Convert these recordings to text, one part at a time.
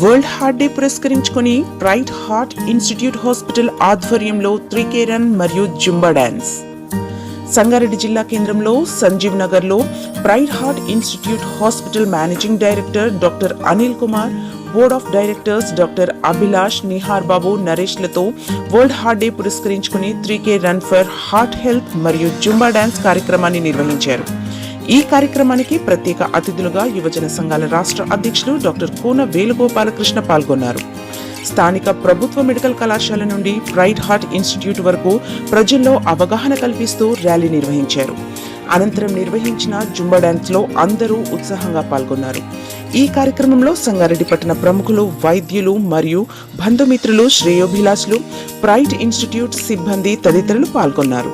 World heart day పురస్కరించుకొని right heart institute hospital ఆధ్వర్యంలో three K run మరియు జుంబా డాన్స్. సంగారెడ్డి జిల్లా కేంద్రంలో సంజీవ్ నగర్లో pride heart institute hospital managing director doctor Anil Kumar board of directors doctor Abhilash Nihar Babu నరేష్లతో world heart day పురస్కరించుకుని three K run for heart health మరియు Zumba dance కార్యక్రమాన్ని నిర్వహించారు. ఈ కార్యక్రమానికి ప్రత్యేక అతిథులుగా యువజన సంఘాల రాష్ట్ర అధ్యక్షులు డాక్టర్ కూన వేణుగోపాలకృష్ణ పాల్గొన్నారు. స్థానిక ప్రభుత్వ మెడికల్ కళాశాల నుండి ప్రైడ్ హార్ట్ ఇన్స్టిట్యూట్ వరకు ప్రజల్లో అవగాహన కల్పిస్తూ ర్యాలీ నిర్వహించారు. అనంతరం నిర్వహించిన జుంబా డ్యాన్స్లో అందరూ ఉత్సాహంగా పాల్గొన్నారు. ఈ కార్యక్రమంలో సంగారెడ్డి పట్టణ ప్రముఖులు వైద్యులు మరియు బంధుమిత్రులు శ్రేయోభిలాషులు ప్రైడ్ ఇన్స్టిట్యూట్ సిబ్బంది తదితరులు పాల్గొన్నారు.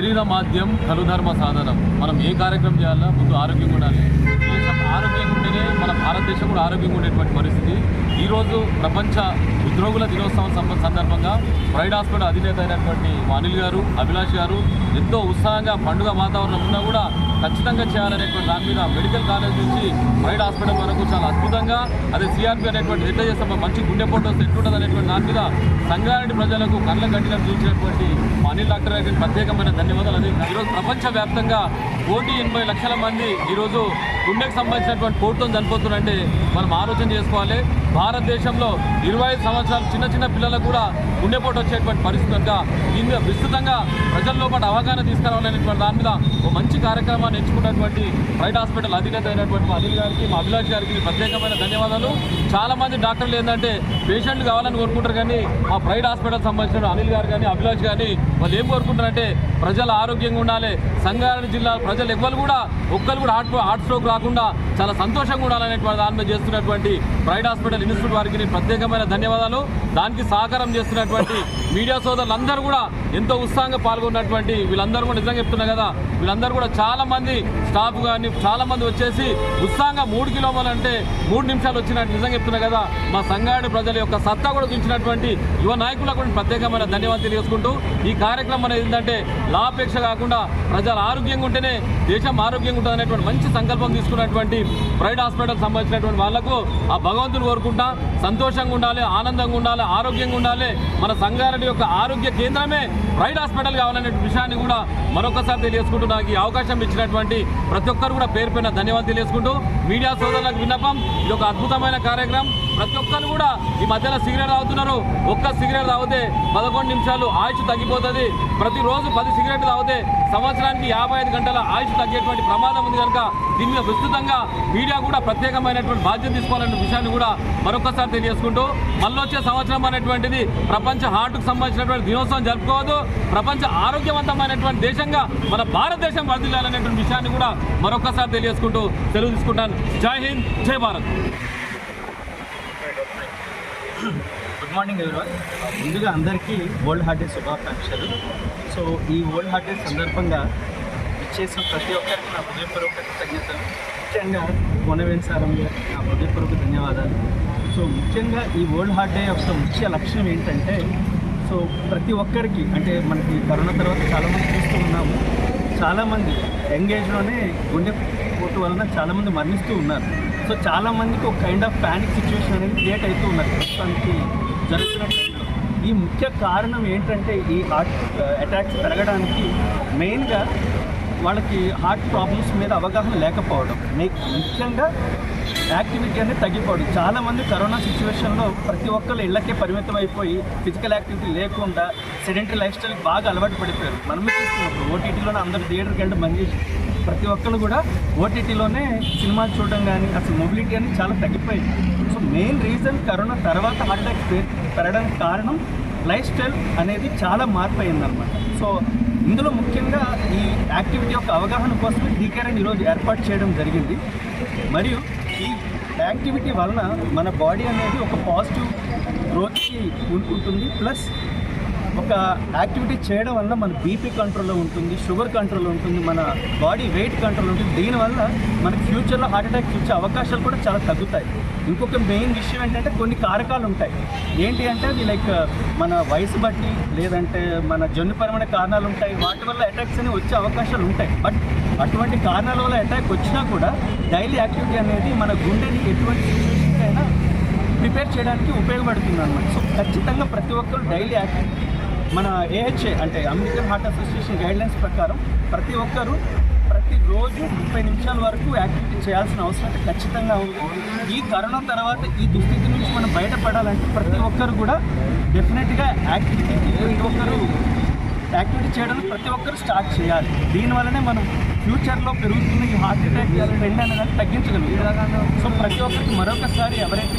శరీర మాధ్యం కలుధర్మ సాధనం. మనం ఏ కార్యక్రమం చేయాలా ముందు ఆరోగ్యంగా ఉండాలి. దేశం ఆరోగ్యంగా ఉంటేనే మన భారతదేశం కూడా ఆరోగ్యంగా ఉండేటువంటి పరిస్థితి. ఈరోజు ప్రపంచ ఉద్యోగుల దినోత్సవం సందర్భంగా ప్రైడ్ హాస్పిటల్ అధినేత అయినటువంటి అనిల్ గారు అభిలాష్ గారు ఎంతో ఉత్సాహంగా పండుగ వాతావరణం ఉన్నా కూడా ఖచ్చితంగా చేయాలనేటువంటి దాని మీద మెడికల్ కాలేజ్ నుంచి ప్రైడ్ హాస్పిటల్ వరకు చాలా అద్భుతంగా అదే సిఆర్పి అనేటువంటి ఎట్లా చేస్తాం మంచి గుండెపోటు వస్తే ఎట్లుంటుంది అనేటువంటి దాని మీద సంగారెడ్డి ప్రజలకు కళ్ళ గంటిన చూసినటువంటి మా అనిల్ డాక్టర్ గారికి ప్రత్యేకమైన ధన్యవాదాలు. అది ఈరోజు ప్రపంచవ్యాప్తంగా కోటి ఎనభై లక్షల మంది ఈరోజు గుండెకు సంబంధించినటువంటి కోర్టుతో చనిపోతున్నారంటే మనం ఆలోచన చేసుకోవాలి. భారతదేశంలో ఇరవై ఐదు సంవత్సరాలు చిన్న చిన్న పిల్లలకు కూడా గుండెపోటు వచ్చేటువంటి పరిస్థితి కనుక దీని మీద విస్తృతంగా ప్రజల్లో పాటు అవగాహన తీసుకురావాలనేటువంటి దాని మీద ఒక మంచి కార్యక్రమాన్ని ఎంచుకున్నటువంటి ప్రైడ్ హాస్పిటల్ అధినేత అయినటువంటి మా అనిల్ గారికి మా అభిలాష్ గారికి ప్రత్యేకమైన ధన్యవాదాలు. చాలామంది డాక్టర్లు ఏంటంటే పేషెంట్ కావాలని కోరుకుంటారు కానీ మా ప్రైడ్ హాస్పిటల్ సంబంధించిన అనిల్ గారు కానీ అభిలాష్ కానీ వాళ్ళు ఏం కోరుకుంటారంటే ప్రజలు ఆరోగ్యంగా ఉండాలి. సంగారెడ్డి జిల్లా ప్రజలు ఎవ్వరు కూడా ఒక్కరు కూడా హార్ట్ హార్ట్ స్ట్రోక్ రాకుండా చాలా సంతోషంగా ఉండాలనేటువంటి దాని మీద చేస్తున్నటువంటి ప్రైడ్ హాస్పిటల్ ఇన్స్టిట్యూట్ వారికి ప్రత్యేకమైన ధన్యవాదాలు. దానికి సహకారం చేస్తున్నటువంటి మీడియా సోదరులందరూ కూడా ఎంతో ఉత్సాహంగా పాల్గొన్నటువంటి వీళ్ళందరూ కూడా నిజంగా చెప్తున్నా కదా వీళ్ళందరూ కూడా చాలామంది స్టాఫ్ కానీ చాలామంది వచ్చేసి ఉత్సాహంగా మూడు కిలోమీటర్లు అంటే మూడు నిమిషాలు వచ్చినట్టు నిజంగా చెప్తున్నా కదా మా సంగారెడ్డి ప్రజల యొక్క సత్తా కూడా చూసినటువంటి యువ నాయకులకు కూడా ప్రత్యేకమైన ధన్యవాదాలు తెలియజేసుకుంటూ ఈ కార్యక్రమం అనేది ఏంటంటే లాపేక్ష కాకుండా ప్రజలు ఆరోగ్యంగా ఉంటేనే దేశం ఆరోగ్యంగా ఉంటుంది మంచి సంకల్పం తీసుకున్నటువంటి ప్రైడ్ హాస్పిటల్ సంబంధించినటువంటి వాళ్ళకు ఆ భగవంతుని కోరుకుంటా సంతోషంగా ఉండాలి ఆనందంగా ఉండాలి ఆరోగ్యంగా ఉండాలి. మన సంగారెడ్డి యొక్క ఆరోగ్య కేంద్రమే ప్రైడ్ హాస్పిటల్ కావాలనే విషయాన్ని కూడా మరొకసారి తెలియజేసుకుంటూ నాకు ఈ అవకాశం ఇచ్చినటువంటి ప్రతి ఒక్కరు కూడా పేరు పైన ధన్యవాదాలు తెలియజేసుకుంటూ మీడియా సోదరులకు విన్నపం. ఇది ఒక అద్భుతమైన కార్యక్రమం. ప్రతి ఒక్కరు కూడా ఈ మధ్యలో సిగరెట్ తాగుతున్నారు. ఒక్క సిగరెట్ తాగితే పదకొండు నిమిషాలు ఆయుష్ తగ్గిపోతుంది. ప్రతిరోజు పది సిగరెట్ తాగితే సంవత్సరానికి యాభై ఐదు గంటల ఆయుష్ తగ్గేటువంటి ప్రమాదం ఉంది కనుక దీని మీద విస్తృతంగా మీడియా కూడా ప్రత్యేకమైనటువంటి బాధ్యత తీసుకోవాలనే విషయాన్ని కూడా మరొకసారి తెలియజేసుకుంటూ మళ్ళొచ్చే సంవత్సరం అనేటువంటిది ప్రపంచ హార్ట్కు సంబంధించినటువంటి దినోత్సవం జరుపుకోవద్దు. ప్రపంచ ఆరోగ్యవంతమైనటువంటి దేశంగా మన భారతదేశం వర్దిల్లాలనేటువంటి విషయాన్ని కూడా మరొకసారి తెలియజేసుకుంటూ తెలుగు తీసుకుంటాను. జై హింద్ జై భారత్. గుడ్ మార్నింగ్ ఎవరివన్ ముందుగా అందరికీ వరల్డ్ హార్ట్ డే శుభాకాంక్షలు. సో ఈ వరల్డ్ హార్ట్ డే సందర్భంగా ఇచ్చేసిన ప్రతి ఒక్కరికి నా హృదయపూర్వక కృతజ్ఞతలు. ముఖ్యంగా కొనవేణి సారం గారికి నా హృదయపూర్వక ధన్యవాదాలు. సో ముఖ్యంగా ఈ వరల్డ్ హార్ట్ డే యొక్క ముఖ్య లక్ష్యం ఏంటంటే సో ప్రతి ఒక్కరికి అంటే మనకి కరోనా తర్వాత చాలామంది చూస్తూ ఉన్నాము. చాలామంది యంగ్ ఏజ్లోనే గుండె పోటు వలన చాలామంది మరణిస్తూ ఉన్నారు. సో చాలామందికి ఒక కైండ్ ఆఫ్ ప్యానిక్ సిచ్యువేషన్ అనేది క్రియేట్ అవుతూ ఉన్నది. ప్రస్తుతానికి జరుగుతున్న టైంలో. ఈ ముఖ్య కారణం ఏంటంటే ఈ హార్ట్ అటాక్స్ uh, పెరగడానికి మెయిన్గా వాళ్ళకి హార్ట్ ప్రాబ్లమ్స్ మీద అవగాహన లేకపోవడం. మే- ముఖ్యంగా యాక్టివిటీ అనేది తగ్గిపోవడం. చాలా మంది కరోనా సిచ్యువేషన్లో ప్రతి ఒక్కరు ఇళ్ళకే పరిమితం అయిపోయి ఫిజికల్ యాక్టివిటీ లేకుండా సెడెంటరీ లైఫ్ స్టైల్ బాగా అలవాటు పడిపోయారు. మనమే చూస్తున్నప్పుడు ఓటీటీలోనే అందరు థియేటర్కి వెళ్ళి బంద్ చేసి ప్రతి ఒక్కరు కూడా ఓటీటీలోనే సినిమాలు చూడడం కానీ అసలు మొబిలిటీ అనేది చాలా తగ్గిపోయింది. సో మెయిన్ రీజన్ కరోనా తర్వాత హార్ట్ అటాక్ పెరగడానికి కారణం లైఫ్ స్టైల్ అనేది చాలా మార్పు అయిందనమాట సో ఇందులో ముఖ్యంగా ఈ యాక్టివిటీ యొక్క అవగాహన కోసం డీకేరన్ ఈరోజు ఏర్పాటు చేయడం జరిగింది. మరియు ఈ యాక్టివిటీ వలన మన బాడీ అనేది ఒక పాజిటివ్ గ్రోత్కి ఉంటుంది. ప్లస్ ఒక యాక్టివిటీ చేయడం వల్ల మన బీపీ కంట్రోల్లో ఉంటుంది షుగర్ కంట్రోల్లో ఉంటుంది మన బాడీ వెయిట్ కంట్రోల్ ఉంటుంది. దీనివల్ల మన ఫ్యూచర్లో హార్ట్ అటాక్ వచ్చే అవకాశాలు కూడా చాలా తగ్గుతాయి. ఇంకొక మెయిన్ విషయం ఏంటంటే కొన్ని కారకాలు ఉంటాయి. ఏంటి అంటే అది లైక్ మన వయసు బట్టి లేదంటే మన జన్యుపరమైన కారణాలు ఉంటాయి. వాటి వల్ల అటాక్స్ అనేవి వచ్చే అవకాశాలు ఉంటాయి. బట్ అటువంటి కారణాల వల్ల అటాక్ వచ్చినా కూడా డైలీ యాక్టివిటీ అనేది మన గుండెని ఎటువంటి సిచ్యువేషన్కైనా అయినా ప్రిపేర్ చేయడానికి ఉపయోగపడుతుంది అనమాట సో ఖచ్చితంగా ప్రతి ఒక్కరు డైలీ యాక్టివిటీ మన ఏహెచ్ఏ అంటే అమెరికన్ హార్ట్ అసోసియేషన్ గైడ్లైన్స్ ప్రకారం ప్రతి ఒక్కరు ప్రతిరోజు ముప్పై నిమిషాల వరకు యాక్టివిటీ చేయాల్సిన అవసరం అయితే ఖచ్చితంగా ఉంది. ఈ కరోనా తర్వాత ఈ దుస్థితి నుంచి మనం బయటపడాలంటే ప్రతి ఒక్కరు కూడా డెఫినెట్గా యాక్టివిటీకి ప్రతి ఒక్కరు యాక్టివిటీ చేయడానికి ప్రతి ఒక్కరు స్టార్ట్ చేయాలి. దీనివల్లనే మనం ఫ్యూచర్లో పెరుగుతున్న ఈ హార్ట్ అటాక్ ట్రెండ్ అనేది తగ్గించగలుగుతాం. సో ప్రతి ఒక్కరికి మరొకసారి ఎవరైతే